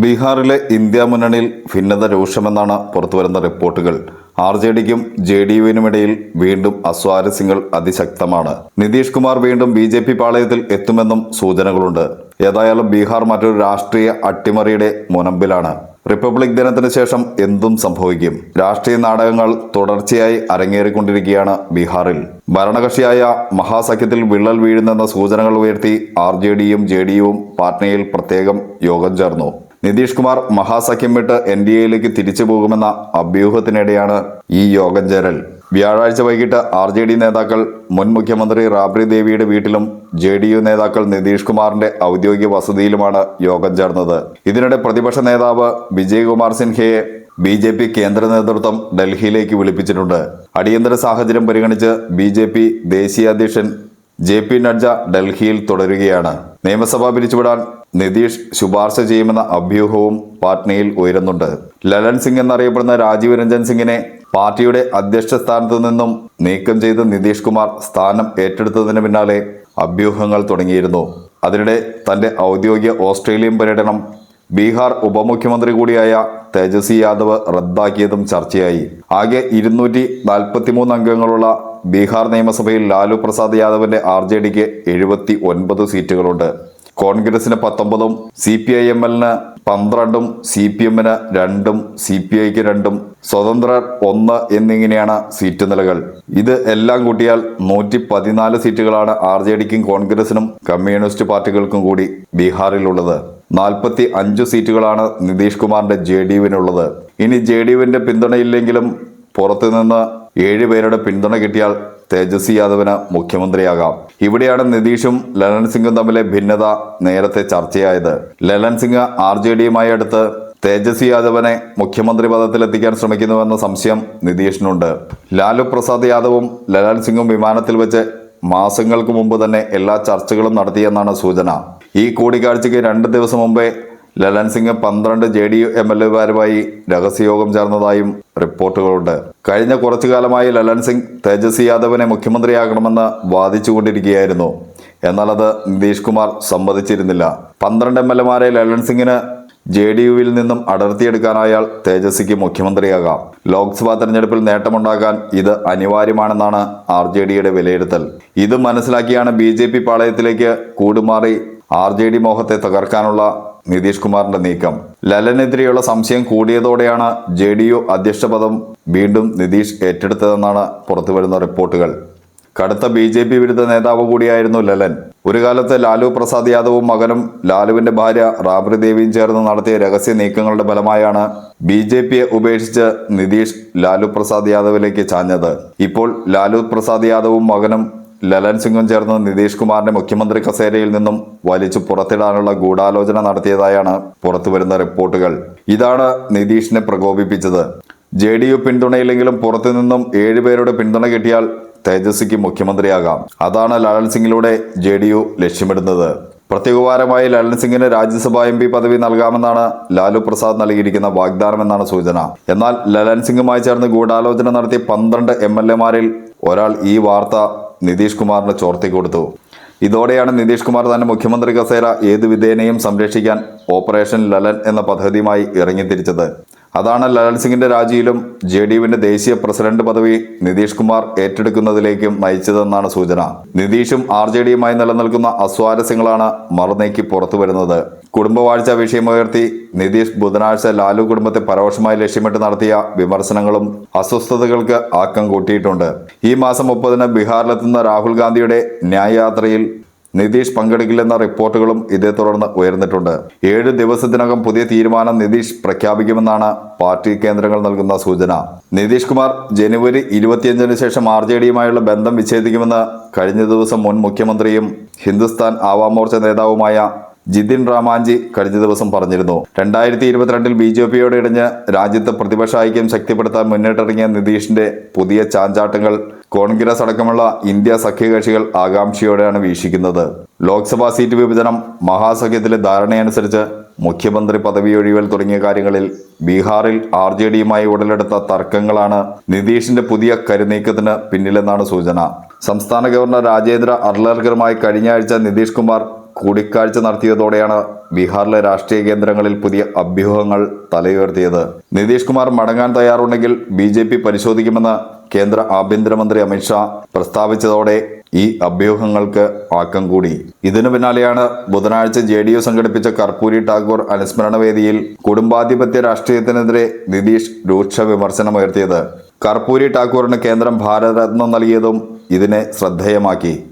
ബീഹാറിലെ ഇന്ത്യ മുന്നണിയിൽ ഭിന്നത രൂക്ഷമെന്നാണ് പുറത്തുവരുന്ന റിപ്പോർട്ടുകൾ. ആർ ജെ ഡിക്കും ജെ ഡി യുവിനുമിടയിൽ വീണ്ടും അസ്വാരസ്യങ്ങൾ അതിശക്തമാണ്. നിതീഷ് കുമാർ വീണ്ടും ബി ജെ പി പാളയത്തിൽ എത്തുമെന്നും സൂചനകളുണ്ട്. ഏതായാലും ബീഹാർ മറ്റൊരു രാഷ്ട്രീയ അട്ടിമറിയുടെ മുനമ്പിലാണ്. റിപ്പബ്ലിക് ദിനത്തിന് ശേഷം എന്തും സംഭവിക്കും. രാഷ്ട്രീയ നാടകങ്ങൾ തുടർച്ചയായി അരങ്ങേറിക്കൊണ്ടിരിക്കുകയാണ് ബീഹാറിൽ. ഭരണകക്ഷിയായ മഹാസഖ്യത്തിൽ വിള്ളൽ വീഴുന്നെന്ന സൂചനകൾ ഉയർത്തി ആർ ജെ ഡിയും ജെ ഡി യുവും പാറ്റ്നയിൽ പ്രത്യേകം യോഗം ചേർന്നു. നിതീഷ് കുമാർ മഹാസഖ്യം വിട്ട് എൻ ഡി എയിലേക്ക് തിരിച്ചു പോകുമെന്ന അഭ്യൂഹത്തിനിടെയാണ് ഈ യോഗം ചേരൽ. വ്യാഴാഴ്ച വൈകിട്ട് ആർ ജെ ഡി നേതാക്കൾ മുൻ മുഖ്യമന്ത്രി റാബ്രി ദേവിയുടെ വീട്ടിലും ജെ ഡി യു നേതാക്കൾ നിതീഷ് കുമാറിന്റെ ഔദ്യോഗിക വസതിയിലുമാണ് യോഗം ചേർന്നത്. ഇതിനിടെ പ്രതിപക്ഷ നേതാവ് വിജയകുമാർ സിൻഹയെ ബി ജെ പി കേന്ദ്ര നേതൃത്വം ഡൽഹിയിലേക്ക് വിളിപ്പിച്ചിട്ടുണ്ട്. അടിയന്തര സാഹചര്യം പരിഗണിച്ച് ബി ജെ പി ദേശീയ അധ്യക്ഷൻ ജെ പി നഡ്ജ ഡൽഹിയിൽ തുടരുകയാണ്. നിയമസഭ പിരിച്ചുവിടാൻ നിതീഷ് ശുപാർശ ചെയ്യുമെന്ന അഭ്യൂഹവും പാറ്റ്നയിൽ ഉയരുന്നുണ്ട്. ലലൻ സിംഗ് എന്നറിയപ്പെടുന്ന രാജീവ് രഞ്ജൻ സിംഗിനെ പാർട്ടിയുടെ അധ്യക്ഷ സ്ഥാനത്തു നിന്നും നീക്കം ചെയ്ത് നിതീഷ് കുമാർ സ്ഥാനം ഏറ്റെടുത്തതിന് പിന്നാലെ അഭ്യൂഹങ്ങൾ തുടങ്ങിയിരുന്നു. അതിനിടെ തന്റെ ഔദ്യോഗിക ഓസ്ട്രേലിയൻ പര്യടനം ബീഹാർ ഉപമുഖ്യമന്ത്രി കൂടിയായ തേജസ്വി യാദവ് റദ്ദാക്കിയതും ചർച്ചയായി. ആകെ ഇരുന്നൂറ്റി നാൽപ്പത്തിമൂന്ന് അംഗങ്ങളുള്ള ബീഹാർ നിയമസഭയിൽ ലാലു പ്രസാദ് യാദവിന്റെ ആർ ജെ ഡിക്ക് എഴുപത്തി ഒൻപത് സീറ്റുകളുണ്ട്. കോൺഗ്രസിന് പത്തൊമ്പതും സി പി ഐ എം എല്ലിന് പന്ത്രണ്ടും സി പി എമ്മിന് രണ്ടും സി പി ഐക്ക് രണ്ടും സ്വതന്ത്രർ ഒന്ന് എന്നിങ്ങനെയാണ് സീറ്റ് നിലകൾ. ഇത് എല്ലാം കൂട്ടിയാൽ നൂറ്റി പതിനാല് സീറ്റുകളാണ് ആർ ജെ ഡിക്കും കോൺഗ്രസിനും കമ്മ്യൂണിസ്റ്റ് പാർട്ടികൾക്കും കൂടി ബീഹാറിലുള്ളത്. നാൽപ്പത്തി അഞ്ച് സീറ്റുകളാണ് നിതീഷ് കുമാറിന്റെ ജെ ഡി യുവിനുള്ളത് ഇനി ജെ ഡി യുവിന്റെ പിന്തുണയില്ലെങ്കിലും പുറത്തുനിന്ന് ഏഴ് പേരുടെ പിന്തുണ കിട്ടിയാൽ തേജസ്വി യാദവിന് മുഖ്യമന്ത്രിയാകാം. ഇവിടെയാണ് നിതീഷും ലലൻ സിംഗും തമ്മിലെ ഭിന്നത നേരത്തെ ചർച്ചയായത്. ലലൻ സിംഗ് ആർ ജെ ഡിയുമായി അടുത്ത് തേജസ്വി യാദവനെ മുഖ്യമന്ത്രി പദത്തിലെത്തിക്കാൻ ശ്രമിക്കുന്നുവെന്ന സംശയം നിതീഷിനുണ്ട്. ലാലു പ്രസാദ് യാദവും ലലൻ സിംഗും വിമാനത്തിൽ വെച്ച് മാസങ്ങൾക്ക് മുമ്പ് തന്നെ എല്ലാ ചർച്ചകളും നടത്തിയെന്നാണ് സൂചന. ഈ കൂടിക്കാഴ്ചയ്ക്ക് രണ്ട് ദിവസം മുമ്പേ ലലൻ സിംഗ് പന്ത്രണ്ട് J D U M L എമാരുമായി രഹസ്യയോഗം ചേർന്നതായും റിപ്പോർട്ടുകളുണ്ട്. കഴിഞ്ഞ കുറച്ചു കാലമായി ലലൻ സിംഗ് തേജസ്വി യാദവിനെ മുഖ്യമന്ത്രിയാകണമെന്ന് വാദിച്ചുകൊണ്ടിരിക്കുകയായിരുന്നു. എന്നാൽ അത് നിതീഷ് കുമാർ സമ്മതിച്ചിരുന്നില്ല. പന്ത്രണ്ട് എം എൽ എമാരെ ലലൻ സിംഗിന് ജെ ഡി യുവിൽ നിന്നും അടർത്തിയെടുക്കാനായാൽ തേജസ്വിക്ക് മുഖ്യമന്ത്രിയാകാം. ലോക്സഭാ തെരഞ്ഞെടുപ്പിൽ നേട്ടമുണ്ടാക്കാൻ ഇത് അനിവാര്യമാണെന്നാണ് ആർ ജെ ഡിയുടെ വിലയിരുത്തൽ. ഇത് മനസ്സിലാക്കിയാണ് ബി ജെ പി പാളയത്തിലേക്ക് കൂടുമാറി ആർ ജെ ഡി മോഹത്തെ തകർക്കാനുള്ള നിതീഷ് കുമാറിന്റെ നീക്കം. ലലനെതിരെയുള്ള സംശയം കൂടിയതോടെയാണ് ജെ ഡി യു അധ്യക്ഷ പദം വീണ്ടും നിതീഷ് ഏറ്റെടുത്തതെന്നാണ് പുറത്തുവരുന്ന റിപ്പോർട്ടുകൾ. കടുത്ത ബി ജെ പി വിരുദ്ധ നേതാവ് കൂടിയായിരുന്നു ലലൻ. ഒരു കാലത്ത് ലാലു പ്രസാദ് യാദവും മകനും ലാലുവിന്റെ ഭാര്യ റാബ്രി ദേവിയും ചേർന്ന് നടത്തിയ രഹസ്യ നീക്കങ്ങളുടെ ഫലമായാണ് ബി ജെ പിയെ ഉപേക്ഷിച്ച് നിതീഷ് ലാലു പ്രസാദ് യാദവിലേക്ക് ചാഞ്ഞത്. ഇപ്പോൾ ലാലു പ്രസാദ് യാദവും മകനും ലലൻ സിംഗും ചേർന്ന് നിതീഷ് കുമാറിനെ മുഖ്യമന്ത്രി കസേരയിൽ നിന്നും വലിച്ചു പുറത്തിടാനുള്ള ഗൂഢാലോചന നടത്തിയതായാണ് പുറത്തുവരുന്ന റിപ്പോർട്ടുകൾ. ഇതാണ് നിതീഷിനെ പ്രകോപിപ്പിച്ചത്. ജെ ഡി യു പിന്തുണയില്ലെങ്കിലും പുറത്തുനിന്നും ഏഴുപേരുടെ പിന്തുണ കിട്ടിയാൽ തേജസ്വിക്ക് മുഖ്യമന്ത്രിയാകാം. അതാണ് ലാലൻ സിംഗിലൂടെ ജെ ഡി യു ലക്ഷ്യമിടുന്നത്. പ്രത്യേകവാരമായി ലലൻ സിംഗിന് രാജ്യസഭാ എം പി പദവി നൽകാമെന്നാണ് ലാലു പ്രസാദ് നൽകിയിരിക്കുന്ന വാഗ്ദാനമെന്നാണ് സൂചന. എന്നാൽ ലലൻ സിംഗുമായി ചേർന്ന് ഗൂഢാലോചന നടത്തിയ പന്ത്രണ്ട് എം എൽ എമാരിൽ ഒരാൾ ഈ വാർത്ത നിതീഷ് കുമാറിന് ചോർത്തി കൊടുത്തു. ഇതോടെയാണ് നിതീഷ് കുമാർ തന്നെ മുഖ്യമന്ത്രി കസേര ഏതു വിധേനയും സംരക്ഷിക്കാൻ ഓപ്പറേഷൻ ലലൻ എന്ന പദ്ധതിയുമായി ഇറങ്ങിത്തിരിച്ചത്. അതാണ് ലാൽ സിംഗിന്റെ രാജിയിലും ജെ ഡി യുവിന്റെ ദേശീയ പ്രസിഡന്റ് പദവി നിതീഷ് കുമാർ ഏറ്റെടുക്കുന്നതിലേക്കും നയിച്ചതെന്നാണ് സൂചന. നിതീഷും ആർ ജെ ഡിയുമായി നിലനിൽക്കുന്ന അസ്വാരസ്യങ്ങളാണ് മറുനീക്കി പുറത്തു വരുന്നത്. കുടുംബവാഴ്ച വിഷയമുയർത്തി നിതീഷ് ബുധനാഴ്ച ലാലു കുടുംബത്തെ പരോക്ഷമായി ലക്ഷ്യമിട്ട് നടത്തിയ വിമർശനങ്ങളും അസ്വസ്ഥതകൾക്ക് ആക്കം കൂട്ടിയിട്ടുണ്ട്. ഈ മാസം മുപ്പതിന് ബീഹാറിലെത്തുന്ന രാഹുൽ ഗാന്ധിയുടെ ന്യായയാത്രയിൽ നിതീഷ് പങ്കെടുക്കില്ലെന്ന റിപ്പോർട്ടുകളും ഇതേ തുടർന്ന് ഉയർന്നിട്ടുണ്ട്. ഏഴ് ദിവസത്തിനകം പുതിയ തീരുമാനം നിതീഷ് പ്രഖ്യാപിക്കുമെന്നാണ് പാർട്ടി കേന്ദ്രങ്ങൾ നൽകുന്ന സൂചന. നിതീഷ് കുമാർ ജനുവരി ഇരുപത്തിയഞ്ചിന് ശേഷം ആർ ജെ ഡിയുമായുള്ള ബന്ധം വിച്ഛേദിക്കുമെന്ന് കഴിഞ്ഞ ദിവസം മുൻ മുഖ്യമന്ത്രിയും ഹിന്ദുസ്ഥാൻ ആവാം മോർച്ച നേതാവുമായ ജിതിൻ റാമാഞ്ചി കഴിഞ്ഞ ദിവസം പറഞ്ഞിരുന്നു. രണ്ടായിരത്തി ഇരുപത്തിരണ്ടിൽ ബി ജെ പിയോട് ഇടഞ്ഞ് രാജ്യത്ത് പ്രതിപക്ഷ ഐക്യം ശക്തിപ്പെടുത്താൻ മുന്നിട്ടിറങ്ങിയ നിതീഷിന്റെ പുതിയ ചാഞ്ചാട്ടങ്ങൾ കോൺഗ്രസ് അടക്കമുള്ള ഇന്ത്യ സഖ്യകക്ഷികൾ ആകാംക്ഷയോടെയാണ് വീക്ഷിക്കുന്നത്. ലോക്സഭാ സീറ്റ് വിഭജനം മഹാസഖ്യത്തിലെ ധാരണയനുസരിച്ച് മുഖ്യമന്ത്രി പദവി ഒഴിവൽ തുടങ്ങിയ കാര്യങ്ങളിൽ ബീഹാറിൽ ആർ ജെ ഡിയുമായി ഉടലെടുത്ത തർക്കങ്ങളാണ് നിതീഷിന്റെ പുതിയ കരുനീക്കത്തിന് പിന്നിലെന്നാണ് സൂചന. സംസ്ഥാന ഗവർണർ രാജേന്ദ്ര അർലർക്കറുമായി കഴിഞ്ഞ ആഴ്ച നിതീഷ് കുമാർ കൂടിക്കാഴ്ച നടത്തിയതോടെയാണ് ബീഹാറിലെ രാഷ്ട്രീയ കേന്ദ്രങ്ങളിൽ പുതിയ അഭ്യൂഹങ്ങൾ തലയുയർത്തിയത്. നിതീഷ് കുമാർ മടങ്ങാൻ തയ്യാറുണ്ടെങ്കിൽ ബി ജെ പി പരിശോധിക്കുമെന്ന് കേന്ദ്ര ആഭ്യന്തരമന്ത്രി അമിത്ഷാ പ്രസ്താവിച്ചതോടെ ഈ അഭ്യൂഹങ്ങൾക്ക് ആക്കം കൂടി. ഇതിനു പിന്നാലെയാണ് ബുധനാഴ്ച ജെ ഡി യു സംഘടിപ്പിച്ച കർപ്പൂരി ടാഗോർ അനുസ്മരണ വേദിയിൽ കുടുംബാധിപത്യ രാഷ്ട്രീയത്തിനെതിരെ നിതീഷ് രൂക്ഷ വിമർശനമുയർത്തിയത്. കർപ്പൂരി ടാഗോറിന് കേന്ദ്രം ഭാരതരത്നം നൽകിയതും ഇതിനെ ശ്രദ്ധേയമാക്കി.